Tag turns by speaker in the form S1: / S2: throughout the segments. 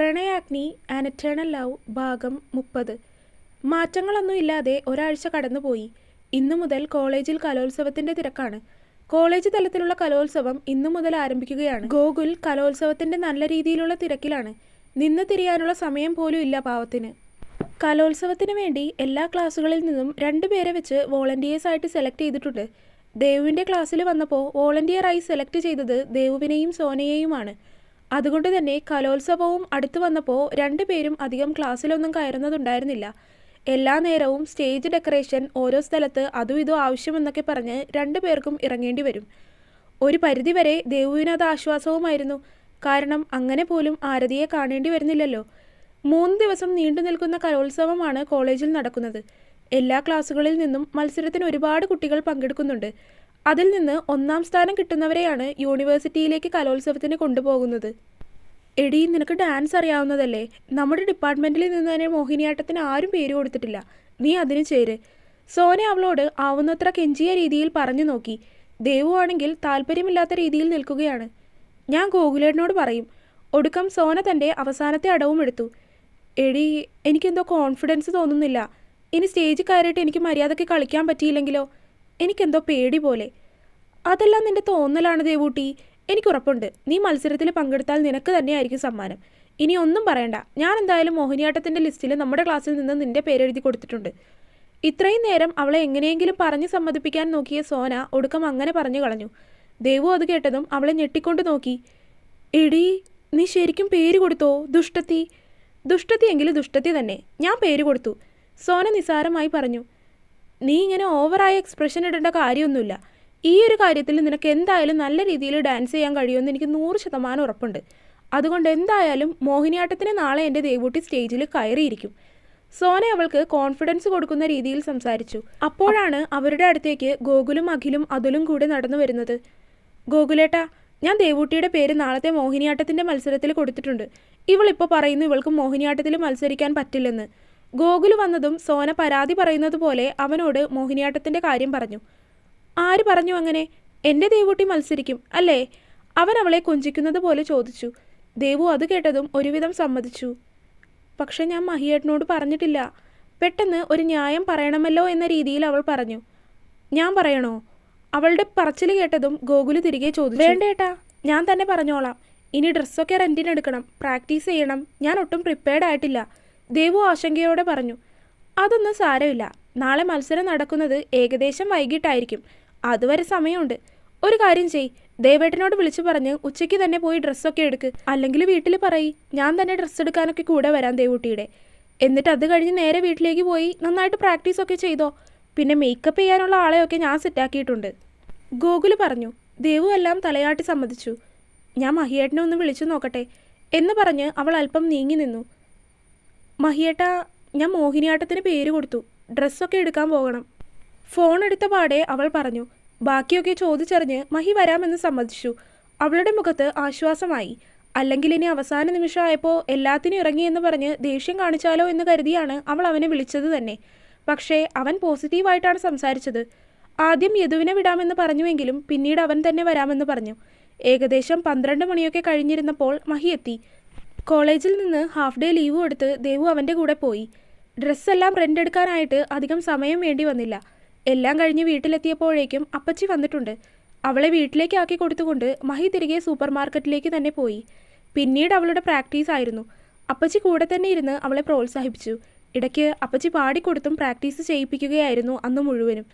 S1: Pranayagni an eternal love ഭാഗം മുപ്പത്. മാറ്റങ്ങളൊന്നുമില്ലാതെ ഒരാഴ്ച കടന്നുപോയി. ഇന്നു മുതൽ കോളേജിൽ കലോത്സവത്തിന്റെ തിരക്കാണ്. കോളേജ് തലത്തിലുള്ള കലോത്സവം ഇന്നു മുതൽ ആരംഭിക്കുകയാണ്. ഗോകുൽ കലോത്സവത്തിന്റെ നല്ല രീതിയിലുള്ള തിരക്കിലാണ്. നിന്ന് തിരിയാനുള്ള സമയം പോലും ഇല്ല പാവത്തിന്. കലോത്സവത്തിന് വേണ്ടി എല്ലാ ക്ലാസ്സുകളിൽ നിന്നും രണ്ടുപേരെ വെച്ച് വോളണ്ടിയേഴ്സ് ആയിട്ട് സെലക്ട് ചെയ്തിട്ടുണ്ട്. ദേവുവിന്റെ ക്ലാസ്സിൽ വന്നപ്പോൾ വോളണ്ടിയറായി സെലക്ട് ചെയ്തത് ദേവുവിനെയും സോനയെയുമാണ്. അതുകൊണ്ട് തന്നെ കലോത്സവവും അടുത്തു വന്നപ്പോൾ രണ്ടുപേരും അധികം ക്ലാസ്സിലൊന്നും കയറുന്നതുണ്ടായിരുന്നില്ല. എല്ലാ നേരവും സ്റ്റേജ് ഡെക്കറേഷൻ ഓരോ സ്ഥലത്ത് അതും ഇതും ആവശ്യമെന്നൊക്കെ പറഞ്ഞ് രണ്ടുപേർക്കും ഇറങ്ങേണ്ടി വരും. ഒരു പരിധിവരെ ദേവുവിനത് ആശ്വാസവുമായിരുന്നു. കാരണം അങ്ങനെ പോലും ആരതിയെ കാണേണ്ടി വരുന്നില്ലല്ലോ. മൂന്ന് ദിവസം നീണ്ടു നിൽക്കുന്ന കലോത്സവമാണ് കോളേജിൽ നടക്കുന്നത്. എല്ലാ ക്ലാസ്സുകളിൽ നിന്നും മത്സരത്തിന് ഒരുപാട് കുട്ടികൾ പങ്കെടുക്കുന്നുണ്ട്. അതിൽ നിന്ന് ഒന്നാം സ്ഥാനം കിട്ടുന്നവരെയാണ് യൂണിവേഴ്സിറ്റിയിലേക്ക് കലോത്സവത്തിന് കൊണ്ടുപോകുന്നത്. എടി നിനക്ക് ഡാൻസ് അറിയാവുന്നതല്ലേ? നമ്മുടെ ഡിപ്പാർട്ട്മെന്റിൽ നിന്ന് തന്നെ മോഹിനിയാട്ടത്തിന് ആരും പേര് കൊടുത്തിട്ടില്ല. നീ അതിന് ചേര്. സോന അവളോട് ആവുന്നത്ര കെഞ്ചിയ രീതിയിൽ പറഞ്ഞു നോക്കി. ദേവു ആണെങ്കിൽ താല്പര്യമില്ലാത്ത രീതിയിൽ നിൽക്കുകയാണ്. ഞാൻ ഗോകുലേട്ടനോട് പറയും. ഒടുക്കം സോന തന്റെ അവസാനത്തെ അടവും എടുത്തു. എടി എനിക്കെന്തോ കോൺഫിഡൻസ് തോന്നുന്നില്ല. ഇനി സ്റ്റേജിൽ കയറിയിട്ട് എനിക്ക് മര്യാദയ്ക്ക് കളിക്കാൻ പറ്റിയില്ലെങ്കിലോ? എനിക്കെന്തോ പേടി പോലെ. അതെല്ലാം നിന്റെ തോന്നലാണ് ദേവൂട്ടി. എനിക്കുറപ്പുണ്ട് നീ മത്സരത്തിൽ പങ്കെടുത്താൽ നിനക്ക് തന്നെയായിരിക്കും സമ്മാനം. ഇനി ഒന്നും പറയണ്ട. ഞാൻ എന്തായാലും മോഹിനിയാട്ടത്തിന്റെ ലിസ്റ്റിൽ നമ്മുടെ ക്ലാസ്സിൽ നിന്ന് നിന്റെ പേരെഴുതി കൊടുത്തിട്ടുണ്ട്. ഇത്രയും നേരം അവളെ എങ്ങനെയെങ്കിലും പറഞ്ഞു സമ്മതിപ്പിക്കാൻ നോക്കിയ സോന ഒടുക്കം അങ്ങനെ പറഞ്ഞു കളഞ്ഞു. ദേവു അത് കേട്ടതും അവളെ ഞെട്ടിക്കൊണ്ട് നോക്കി. എടി നീ ശരിക്കും പേര് കൊടുത്തോ? ദുഷ്ടത്തി. ദുഷ്ടത്തി എങ്കിൽ ദുഷ്ടത്തി തന്നെ. ഞാൻ പേര് കൊടുത്തു. സോന നിസാരമായി പറഞ്ഞു. നീ ഇങ്ങനെ ഓവറായ എക്സ്പ്രഷൻ ഇടേണ്ട കാര്യമൊന്നുമില്ല. ഈ ഒരു കാര്യത്തിൽ നിനക്ക് എന്തായാലും നല്ല രീതിയിൽ ഡാൻസ് ചെയ്യാൻ കഴിയുമെന്ന് എനിക്ക് നൂറ് ശതമാനം ഉറപ്പുണ്ട്. അതുകൊണ്ട് എന്തായാലും മോഹിനിയാട്ടത്തിന് നാളെ എന്റെ ദേവൂട്ടി സ്റ്റേജിൽ കയറിയിരിക്കും. സോന അവൾക്ക് കോൺഫിഡൻസ് കൊടുക്കുന്ന രീതിയിൽ സംസാരിച്ചു. അപ്പോഴാണ് അവരുടെ അടുത്തേക്ക് ഗോകുലും അഖിലും അതുലും കൂടി നടന്നു വരുന്നത്. ഗോകുലേട്ടാ ഞാൻ ദേവൂട്ടിയുടെ പേര് നാളത്തെ മോഹിനിയാട്ടത്തിന്റെ മത്സരത്തിൽ കൊടുത്തിട്ടുണ്ട്. ഇവളിപ്പോൾ പറയുന്നു ഇവൾക്ക് മോഹിനിയാട്ടത്തിൽ മത്സരിക്കാൻ പറ്റില്ലെന്ന്. ഗോകുൽ വന്നതും സോന പരാതി പറയുന്നത് പോലെ അവനോട് മോഹിനിയാട്ടത്തിന്റെ കാര്യം പറഞ്ഞു. ആര് പറഞ്ഞു അങ്ങനെ? എന്റെ ദേവൂട്ടി മത്സരിക്കും അല്ലേ അവൻ അവളെ കൊഞ്ചിക്കുന്നത് പോലെ ചോദിച്ചു. ദേവു അത് കേട്ടതും ഒരുവിധം സമ്മതിച്ചു. പക്ഷെ ഞാൻ മഹിയേട്ടനോട് പറഞ്ഞിട്ടില്ല. പെട്ടെന്ന് ഒരു ന്യായം പറയണമല്ലോ എന്ന രീതിയിൽ അവൾ പറഞ്ഞു. ഞാൻ പറയണോ അവളുടെ പറച്ചിൽ കേട്ടതും ഗോകുൽ തിരികെ ചോദിച്ചു. വേണ്ടേട്ടാ ഞാൻ തന്നെ പറഞ്ഞോളാം. ഇനി ഡ്രസ്സൊക്കെ റെന്റിനെടുക്കണം പ്രാക്ടീസ് ചെയ്യണം. ഞാൻ ഒട്ടും പ്രിപ്പയർഡ് ആയിട്ടില്ല. ദേവു ആശങ്കയോടെ പറഞ്ഞു അതൊന്നും സാരമില്ല. നാളെ മത്സരം നടക്കുന്നത് ഏകദേശം വൈകിട്ടായിരിക്കും. അതുവരെ സമയമുണ്ട്. ഒരു കാര്യം ചെയ് ദേവേട്ടനോട് വിളിച്ചു പറഞ്ഞ് ഉച്ചയ്ക്ക് തന്നെ പോയി ഡ്രസ്സൊക്കെ എടുക്ക്. അല്ലെങ്കിൽ വീട്ടിൽ പറയി. ഞാൻ തന്നെ ഡ്രസ്സ് എടുക്കാനൊക്കെ കൂടെ വരാം ദേവൂട്ടിയുടെ. എന്നിട്ട് അത് കഴിഞ്ഞ് നേരെ വീട്ടിലേക്ക് പോയി നന്നായിട്ട് പ്രാക്ടീസൊക്കെ ചെയ്തോ. പിന്നെ മേക്കപ്പ് ചെയ്യാനുള്ള ആളെയൊക്കെ ഞാൻ സെറ്റാക്കിയിട്ടുണ്ട് ഗോകുൽ പറഞ്ഞു ദേവു എല്ലാം തലയാട്ടി സമ്മതിച്ചു. ഞാൻ മഹിയേട്ടനെ ഒന്ന് വിളിച്ചു നോക്കട്ടെ. എന്ന് പറഞ്ഞ് അവൾ അല്പം നീങ്ങി നിന്നു. മഹിയേട്ട ഞാൻ മോഹിനിയാട്ടത്തിന് പേര് കൊടുത്തു. ഡ്രസ്സൊക്കെ എടുക്കാൻ പോകണം. ഫോൺ എടുത്ത പാടെ അവൾ പറഞ്ഞു ബാക്കിയൊക്കെ ചോദിച്ചറിഞ്ഞ് മഹി വരാമെന്ന് സമ്മതിച്ചു. അവളുടെ മുഖത്ത് ആശ്വാസമായി. അല്ലെങ്കിൽ ഇനി അവസാന നിമിഷമായപ്പോൾ എല്ലാത്തിനും ഇറങ്ങി എന്ന് പറഞ്ഞ് ദേഷ്യം കാണിച്ചാലോ എന്ന് കരുതിയാണ് അവൾ അവനെ വിളിച്ചത് തന്നെ. പക്ഷേ അവൻ പോസിറ്റീവായിട്ടാണ് സംസാരിച്ചത്. ആദ്യം യദുവിനെ വിടാമെന്ന് പറഞ്ഞുവെങ്കിലും പിന്നീട് അവൻ തന്നെ വരാമെന്ന് പറഞ്ഞു. ഏകദേശം പന്ത്രണ്ട് മണിയൊക്കെ കഴിഞ്ഞിരുന്നപ്പോൾ മഹി എത്തി. കോളേജിൽ നിന്ന് ഹാഫ് ഡേ ലീവ് എടുത്ത് ദേവു അവന്റെ കൂടെ പോയി. ഡ്രസ്സെല്ലാം റെന്റ് എടുക്കാനായിട്ട് അധികം സമയം വേണ്ടി വന്നില്ല. എല്ലാം കഴിഞ്ഞ് വീട്ടിലെത്തിയപ്പോഴേക്കും അപ്പച്ചി വന്നിട്ടുണ്ട്. അവളെ വീട്ടിലേക്ക് ആക്കി കൊടുത്തുകൊണ്ട് മഹി തിരികെ സൂപ്പർ മാർക്കറ്റിലേക്ക് തന്നെ പോയി. പിന്നീട് അവളുടെ പ്രാക്ടീസ് ആയിരുന്നു. അപ്പച്ചി കൂടെ തന്നെ ഇരുന്ന് അവളെ പ്രോത്സാഹിപ്പിച്ചു. ഇടയ്ക്ക് അപ്പച്ചി പാടിക്കൊടുത്തും പ്രാക്ടീസ് ചെയ്യിപ്പിക്കുകയായിരുന്നു അന്ന് മുഴുവനും.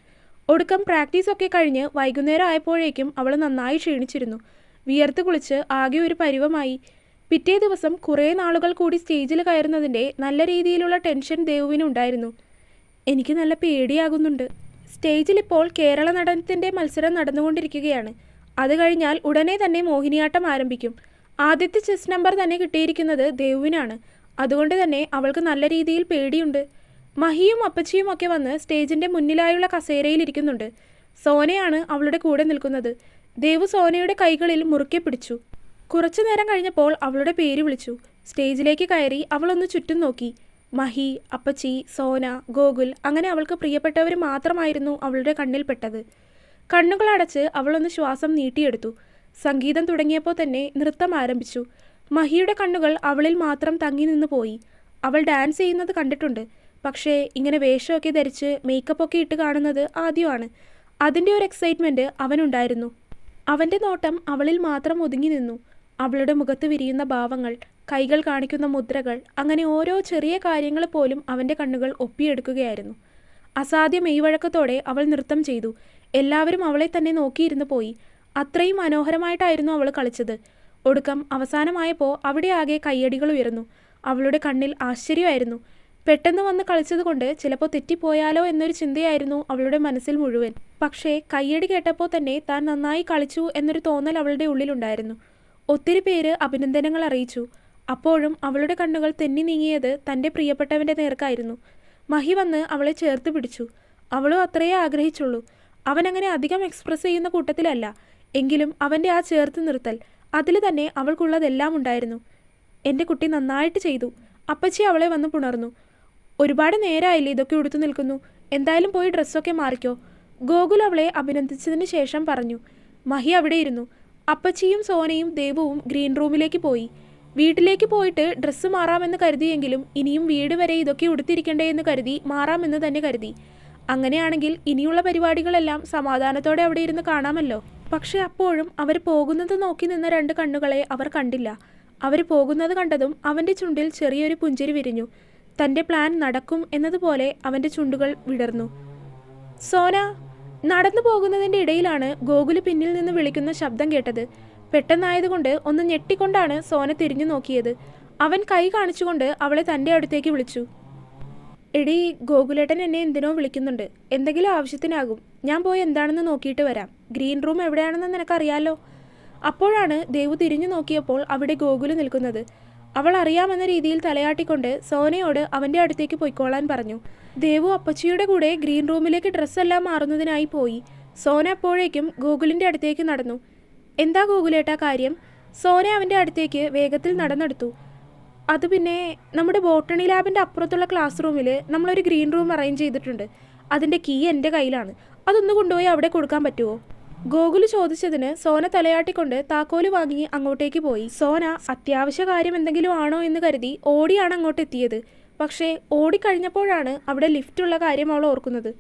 S1: ഒടുക്കം പ്രാക്ടീസൊക്കെ കഴിഞ്ഞ് വൈകുന്നേരം ആയപ്പോഴേക്കും അവൾ നന്നായി ക്ഷീണിച്ചിരുന്നു. വിയർത്ത് കുളിച്ച് ആകെ ഒരു പരുവമായി. പിറ്റേ ദിവസം കുറേ നാളുകൾ കൂടി സ്റ്റേജിൽ കയറുന്നതിന്റെ നല്ല രീതിയിലുള്ള ടെൻഷൻ ദേവുവിനുണ്ടായിരുന്നു എനിക്ക് നല്ല പേടിയാകുന്നുണ്ട്. സ്റ്റേജിൽ ഇപ്പോൾ കേരള നടനത്തിന്റെ മത്സരം നടന്നുകൊണ്ടിരിക്കുകയാണ്. അത് കഴിഞ്ഞാൽ ഉടനെ തന്നെ മോഹിനിയാട്ടം ആരംഭിക്കും. ആദ്യത്തെ ചെസ് നമ്പർ തന്നെ കിട്ടിയിരിക്കുന്നത് ദേവുവിനാണ്. അതുകൊണ്ട് തന്നെ അവൾക്ക് നല്ല രീതിയിൽ പേടിയുണ്ട്. മഹിയും അപ്പച്ചിയും ഒക്കെ വന്ന് സ്റ്റേജിന്റെ മുന്നിലായുള്ള കസേരയിൽ ഇരിക്കുന്നുണ്ട്. സോനയാണ് അവളുടെ കൂടെ നിൽക്കുന്നത്. ദേവു സോനയുടെ കൈകളിൽ മുറുക്കെ പിടിച്ചു. കുറച്ചു നേരം കഴിഞ്ഞപ്പോൾ അവളുടെ പേര് വിളിച്ചു. സ്റ്റേജിലേക്ക് കയറി അവളൊന്ന് ചുറ്റും നോക്കി. മഹി അപ്പച്ചി സോന ഗോകുൽ അങ്ങനെ അവൾക്ക് പ്രിയപ്പെട്ടവർ മാത്രമായിരുന്നു അവളുടെ കണ്ണിൽപ്പെട്ടത് കണ്ണുകളടച്ച് അവളൊന്ന് ശ്വാസം നീട്ടിയെടുത്തു. സംഗീതം തുടങ്ങിയപ്പോൾ തന്നെ നൃത്തം ആരംഭിച്ചു. മഹിയുടെ കണ്ണുകൾ അവളിൽ മാത്രം തങ്ങി നിന്ന് പോയി. അവൾ ഡാൻസ് ചെയ്യുന്നത് കണ്ടിട്ടുണ്ട്. പക്ഷേ ഇങ്ങനെ വേഷമൊക്കെ ധരിച്ച് മേക്കപ്പൊക്കെ ഇട്ട് കാണുന്നത് ആദ്യമാണ്. അതിന്റെ ഒരു എക്സൈറ്റ്മെന്റ് അവനുണ്ടായിരുന്നു. അവന്റെ നോട്ടം അവളിൽ മാത്രം ഒതുങ്ങി നിന്നു. അവളുടെ മുഖത്ത് വിരിയുന്ന ഭാവങ്ങൾ കൈകൾ കാണിക്കുന്ന മുദ്രകൾ അങ്ങനെ ഓരോ ചെറിയ കാര്യങ്ങൾ പോലും അവന്റെ കണ്ണുകൾ ഒപ്പിയെടുക്കുകയായിരുന്നു. അസാധ്യ മെയ്വഴക്കത്തോടെ അവൾ നൃത്തം ചെയ്തു. എല്ലാവരും അവളെ തന്നെ നോക്കിയിരുന്നു പോയി. അത്രയും മനോഹരമായിട്ടായിരുന്നു അവൾ കളിച്ചത്. ഒടുക്കം അവസാനമായപ്പോൾ അവിടെ ആകെ കയ്യടികൾ ഉയർന്നു. അവളുടെ കണ്ണിൽ ആശ്ചര്യമായിരുന്നു. പെട്ടെന്ന് വന്ന് കളിച്ചതുകൊണ്ട് ചിലപ്പോൾ തെറ്റിപ്പോയാലോ എന്നൊരു ചിന്തയായിരുന്നു അവളുടെ മനസ്സിൽ മുഴുവൻ. പക്ഷേ കയ്യടി കേട്ടപ്പോൾ തന്നെ താൻ നന്നായി കളിച്ചു എന്നൊരു തോന്നൽ അവളുടെ ഉള്ളിലുണ്ടായിരുന്നു. ഒത്തിരി പേര് അഭിനന്ദനങ്ങൾ അറിയിച്ചു. അപ്പോഴും അവളുടെ കണ്ണുകൾ തെന്നി നീങ്ങിയത് തന്റെ പ്രിയപ്പെട്ടവന്റെ നേർക്കായിരുന്നു. മഹി വന്ന് അവളെ ചേർത്ത് പിടിച്ചു. അവളും അത്രയേ ആഗ്രഹിച്ചുള്ളൂ. അവനങ്ങനെ അധികം എക്സ്പ്രസ് ചെയ്യുന്ന കൂട്ടത്തിലല്ല. എങ്കിലും അവന്റെ ആ ചേർത്ത് നിർത്തൽ അതിൽ തന്നെ അവൾക്കുള്ളതെല്ലാം ഉണ്ടായിരുന്നു. എന്റെ കുട്ടി നന്നായിട്ട് ചെയ്തു. അപ്പച്ചി അവളെ വന്ന് പുണർന്നു. ഒരുപാട് നേരമായില്ലേ ഇതൊക്കെ ഉടുത്തു നിൽക്കുന്നു. എന്തായാലും പോയി ഡ്രസ്സൊക്കെ മാറിക്കോ. ഗോകുൽ അവളെ അഭിനന്ദിച്ചതിന് ശേഷം പറഞ്ഞു. മഹി അവിടെ ഇരുന്നു. അപ്പച്ചിയും സോനയും ദേവുവും ഗ്രീൻ റൂമിലേക്ക് പോയി. വീട്ടിലേക്ക് പോയിട്ട് ഡ്രസ്സ് മാറാമെന്ന് കരുതിയെങ്കിലും ഇനിയും വീട് വരെ ഇതൊക്കെ ഉടുത്തിരിക്കണ്ടേ എന്ന് കരുതി മാറാമെന്ന് തന്നെ കരുതി. അങ്ങനെയാണെങ്കിൽ ഇനിയുള്ള പരിപാടികളെല്ലാം സമാധാനത്തോടെ അവിടെ ഇരുന്ന് കാണാമല്ലോ. പക്ഷെ അപ്പോഴും അവർ പോകുന്നത് നോക്കി നിന്ന രണ്ട് കണ്ണുകളെ അവർ കണ്ടില്ല. അവർ പോകുന്നത് കണ്ടതും അവന്റെ ചുണ്ടിൽ ചെറിയൊരു പുഞ്ചിരി വിരിഞ്ഞു. തന്റെ പ്ലാൻ നടക്കും എന്നതുപോലെ അവന്റെ ചുണ്ടുകൾ വിടർന്നു. സോന നടന്നു പോകുന്നതിന്റെ ഇടയിലാണ് ഗോകുൽ പിന്നിൽ നിന്ന് വിളിക്കുന്ന ശബ്ദം കേട്ടത്. പെട്ടെന്നായതുകൊണ്ട് ഒന്ന് ഞെട്ടിക്കൊണ്ടാണ് സോന തിരിഞ്ഞു നോക്കിയത്. അവൻ കൈ കാണിച്ചുകൊണ്ട് അവളെ തന്റെ അടുത്തേക്ക് വിളിച്ചു. എടി ഗോകുലേട്ടൻ എന്നെ എന്തിനോ വിളിക്കുന്നുണ്ട്. എന്തെങ്കിലും ആവശ്യത്തിനാകും. ഞാൻ പോയി എന്താണെന്ന് നോക്കിയിട്ട് വരാം. ഗ്രീൻ റൂം എവിടെയാണെന്ന് നിനക്കറിയാലോ. അപ്പോഴാണ് ദേവു തിരിഞ്ഞു നോക്കിയപ്പോൾ അവിടെ ഗോകുൽ നിൽക്കുന്നത്. അവൾ അറിയാമെന്ന രീതിയിൽ തലയാട്ടിക്കൊണ്ട് സോനയോട് അവന്റെ അടുത്തേക്ക് പൊയ്ക്കോളാൻ പറഞ്ഞു. ദേവു അപ്പച്ചിയുടെ കൂടെ ഗ്രീൻ റൂമിലേക്ക് ഡ്രസ്സെല്ലാം മാറുന്നതിനായി പോയി. സോന അപ്പോഴേക്കും ഗോകുലിന്റെ അടുത്തേക്ക് നടന്നു. എന്താ ഗോകുലേട്ടാ കാര്യം? സോന അവന്റെ അടുത്തേക്ക് വേഗത്തിൽ നടന്നെടുത്തു. അത് പിന്നെ നമ്മുടെ ബോട്ടണി ലാബിന്റെ അപ്പുറത്തുള്ള ക്ലാസ് റൂമിൽ നമ്മളൊരു ഗ്രീൻ റൂം അറേഞ്ച് ചെയ്തിട്ടുണ്ട്. അതിന്റെ കീ എന്റെ കയ്യിലാണ്. അതൊന്ന് കൊണ്ടുപോയി അവിടെ കൊടുക്കാൻ പറ്റുമോ ഗോകുൽ ചോദിച്ചതിന് സോന തലയാട്ടിക്കൊണ്ട് താക്കോൽ വാങ്ങി അങ്ങോട്ടേക്ക് പോയി. സോന അത്യാവശ്യ കാര്യം എന്തെങ്കിലും ആണോ എന്ന് കരുതി ഓടിയാണ് അങ്ങോട്ട് എത്തിയത് പക്ഷേ ഓടിക്കഴിഞ്ഞപ്പോഴാണ് അവിടെ ലിഫ്റ്റ് ഉള്ള കാര്യം അവൾ ഓർക്കുന്നത്.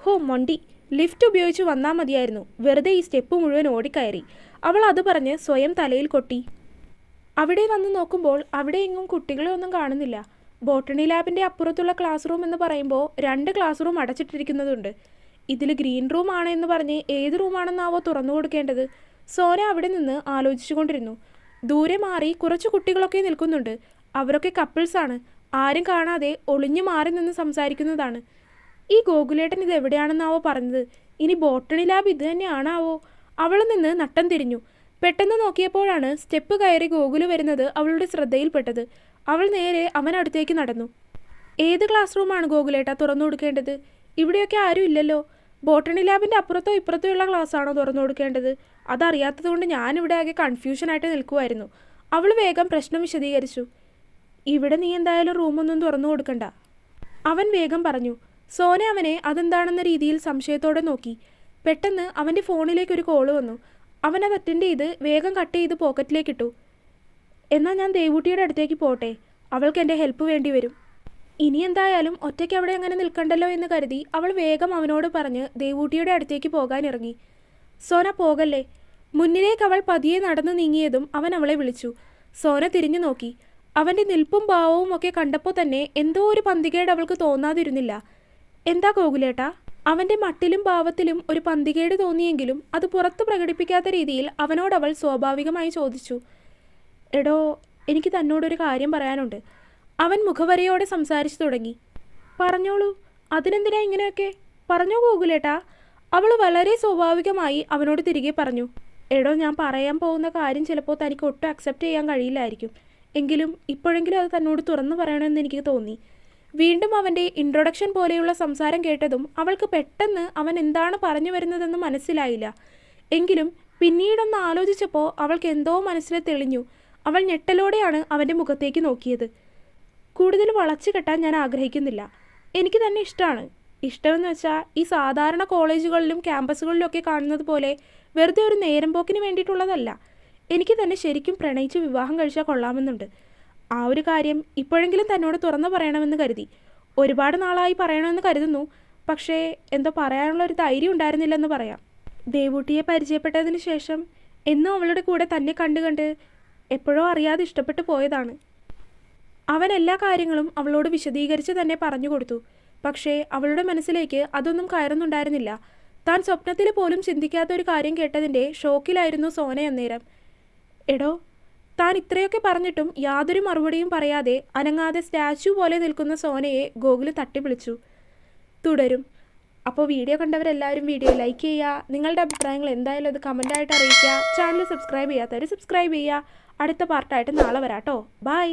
S1: ഹോ മൊണ്ടി. ലിഫ്റ്റ് ഉപയോഗിച്ച് വന്നാൽ മതിയായിരുന്നു. വെറുതെ ഈ സ്റ്റെപ്പ് മുഴുവൻ ഓടിക്കയറി. അവൾ അത് പറഞ്ഞ് സ്വയം തലയിൽ കൊട്ടി. അവിടെ വന്ന് നോക്കുമ്പോൾ അവിടെ എങ്ങും കുട്ടികളെ ഒന്നും കാണുന്നില്ല. ബോട്ടണി ലാബിന്റെ അപ്പുറത്തുള്ള ക്ലാസ് റൂം എന്ന് പറയുമ്പോൾ രണ്ട് ക്ലാസ് റൂം അടച്ചിട്ടിരിക്കുന്നതുണ്ട്. ഇതിൽ ഗ്രീൻ റൂം ആണ് എന്ന് പറഞ്ഞ് ഏത് റൂമാണെന്നാവോ തുറന്നു കൊടുക്കേണ്ടത്. സോന അവിടെ നിന്ന് ആലോചിച്ചുകൊണ്ടിരുന്നു ദൂരെ മാറി കുറച്ച് കുട്ടികളൊക്കെ നിൽക്കുന്നുണ്ട്. അവരൊക്കെ കപ്പിൾസാണ് ആരും കാണാതെ ഒളിഞ്ഞു മാറി നിന്ന് സംസാരിക്കുന്നതാണ്. ഈ ഗോകുലേട്ടൻ ഇത് എവിടെയാണെന്നാവോ പറഞ്ഞത്. ഇനി ബോട്ടണി ലാബ് ഇത് തന്നെയാണാവോ? അവൾ നിന്ന് നട്ടം തിരിഞ്ഞു. പെട്ടെന്ന് നോക്കിയപ്പോഴാണ് സ്റ്റെപ്പ് കയറി ഗോകുൽ വരുന്നത് അവളുടെ ശ്രദ്ധയിൽപ്പെട്ടത്. അവൾ നേരെ അവനടുത്തേക്ക് നടന്നു. ഏത് ക്ലാസ് റൂമാണ് ഗോകുലേട്ട തുറന്നു കൊടുക്കേണ്ടത്? ഇവിടെയൊക്കെ ആരും ഇല്ലല്ലോ. ബോട്ടണി ലാബിന്റെ അപ്പുറത്തോ ഇപ്പുറത്തോ ഉള്ള ക്ലാസ് ആണോ തുറന്നു കൊടുക്കേണ്ടത്? അതറിയാത്തതുകൊണ്ട് ഞാനിവിടെ ആകെ കൺഫ്യൂഷനായിട്ട് നിൽക്കുമായിരുന്നു അവൾ വേഗം പ്രശ്നം വിശദീകരിച്ചു. ഇവിടെ നീ എന്തായാലും റൂമൊന്നും തുറന്നു കൊടുക്കണ്ട. അവൻ വേഗം പറഞ്ഞു. സോന അവനെ അതെന്താണെന്ന രീതിയിൽ സംശയത്തോടെ നോക്കി. പെട്ടെന്ന് അവന്റെ ഫോണിലേക്ക് ഒരു കോൾ വന്നു. അവൻ അത് അറ്റൻഡ് ചെയ്ത് വേഗം കട്ട് ചെയ്ത് പോക്കറ്റിലേക്ക് ഇട്ടു എന്നാൽ ഞാൻ ദേവൂട്ടിയുടെ അടുത്തേക്ക് പോട്ടെ. അവൾക്ക് എന്റെ ഹെൽപ്പ് വേണ്ടി വരും. ഇനി എന്തായാലും ഒറ്റയ്ക്ക് അവിടെ അങ്ങനെ നിൽക്കണ്ടല്ലോ എന്ന് കരുതി അവൾ വേഗം അവനോട് പറഞ്ഞ് ദേവൂട്ടിയുടെ അടുത്തേക്ക് പോകാനിറങ്ങി സോന പോകല്ലേ? മുന്നിലേക്ക് അവൾ പതിയെ നടന്നു നീങ്ങിയതും അവൻ അവളെ വിളിച്ചു. സോന തിരിഞ്ഞു നോക്കി. അവന്റെ നിൽപ്പും ഭാവവും ഒക്കെ കണ്ടപ്പോൾ തന്നെ എന്തോ ഒരു പന്തികേട് അവൾക്ക് തോന്നാതിരുന്നില്ല. എന്താ ഗോകുലേട്ടാ? അവന്റെ മട്ടിലും ഭാവത്തിലും ഒരു പന്തികേട് തോന്നിയെങ്കിലും അത് പുറത്ത് പ്രകടിപ്പിക്കാത്ത രീതിയിൽ അവനോടവൾ സ്വാഭാവികമായി ചോദിച്ചു. എടോ എനിക്ക് തന്നോടൊരു കാര്യം പറയാനുണ്ട്. അവൻ മുഖവരയോടെ സംസാരിച്ചു തുടങ്ങി. പറഞ്ഞോളൂ അതിനെന്തിനാ ഇങ്ങനെയൊക്കെ? പറഞ്ഞോ ഗോകുലേട്ടാ. അവൾ വളരെ സ്വാഭാവികമായി അവനോട് തിരികെ പറഞ്ഞു. എടോ ഞാൻ പറയാൻ പോകുന്ന കാര്യം ചിലപ്പോൾ തനിക്ക് ഒട്ടും അക്സെപ്റ്റ് ചെയ്യാൻ കഴിയില്ലായിരിക്കും. എങ്കിലും ഇപ്പോഴെങ്കിലും അത് തന്നോട് തുറന്നു പറയണമെന്ന് എനിക്ക് തോന്നി. വീണ്ടും അവന്റെ ഇൻട്രൊഡക്ഷൻ പോലെയുള്ള സംസാരം കേട്ടതും അവൾക്ക് പെട്ടെന്ന് അവൻ എന്താണ് പറഞ്ഞു വരുന്നതെന്ന് മനസ്സിലായില്ല. എങ്കിലും പിന്നീടൊന്ന് ആലോചിച്ചപ്പോൾ അവൾക്ക് എന്തോ മനസ്സിൽ തെളിഞ്ഞു. അവൾ ഞെട്ടലോടെയാണ് അവന്റെ മുഖത്തേക്ക് നോക്കിയത്. കൂടുതൽ വളച്ചു കെട്ടാൻ ഞാൻ ആഗ്രഹിക്കുന്നില്ല. എനിക്ക് തന്നെ ഇഷ്ടമാണ് ഇഷ്ടമെന്ന് വെച്ചാൽ ഈ സാധാരണ കോളേജുകളിലും ക്യാമ്പസുകളിലും ഒക്കെ കാണുന്നത് പോലെ വെറുതെ ഒരു നേരം പോക്കിന് വേണ്ടിയിട്ടുള്ളതല്ല. എനിക്ക് തന്നെ ശരിക്കും പ്രണയിച്ച് വിവാഹം കഴിച്ചാൽ കൊള്ളാമെന്നുണ്ട്. ആ ഒരു കാര്യം ഇപ്പോഴെങ്കിലും തന്നോട് തുറന്നു പറയണമെന്ന് കരുതി. ഒരുപാട് നാളായി പറയണമെന്ന് കരുതുന്നു. പക്ഷേ എന്തോ പറയാനുള്ള ഒരു ധൈര്യം ഉണ്ടായിരുന്നില്ലെന്ന് പറയാം. ദേവൂട്ടിയെ പരിചയപ്പെട്ടതിന് ശേഷം എന്നും അവളുടെ കൂടെ തന്നെ കണ്ട് കണ്ട് എപ്പോഴോ അറിയാതെ ഇഷ്ടപ്പെട്ടു പോയതാണ്. അവൻ എല്ലാ കാര്യങ്ങളും അവളോട് വിശദീകരിച്ച് തന്നെ പറഞ്ഞു കൊടുത്തു. പക്ഷേ അവളുടെ മനസ്സിലേക്ക് അതൊന്നും കയറുന്നുണ്ടായിരുന്നില്ല. താൻ സ്വപ്നത്തിൽ പോലും ചിന്തിക്കാത്ത ഒരു കാര്യം കേട്ടതിന്റെ ഷോക്കിലായിരുന്നു സോന അന്നേരം. എടോ താൻ ഇത്രയൊക്കെ പറഞ്ഞിട്ടും യാതൊരു മറുപടിയും പറയാതെ അനങ്ങാതെ സ്റ്റാച്യു പോലെ നിൽക്കുന്ന സോനയെ ഗോകുൽ തട്ടി വിളിച്ചു തുടരും. അപ്പോൾ വീഡിയോ കണ്ടവരെല്ലാവരും വീഡിയോ ലൈക്ക് ചെയ്യുക നിങ്ങളുടെ അഭിപ്രായങ്ങൾ എന്തായാലും അത് കമന്റായിട്ട് അറിയിക്കുക ചാനൽ സബ്സ്ക്രൈബ് ചെയ്യാത്തവർ സബ്സ്ക്രൈബ് ചെയ്യുക അടുത്ത പാർട്ടായിട്ട് നാളെ വരാട്ടോ. ബൈ.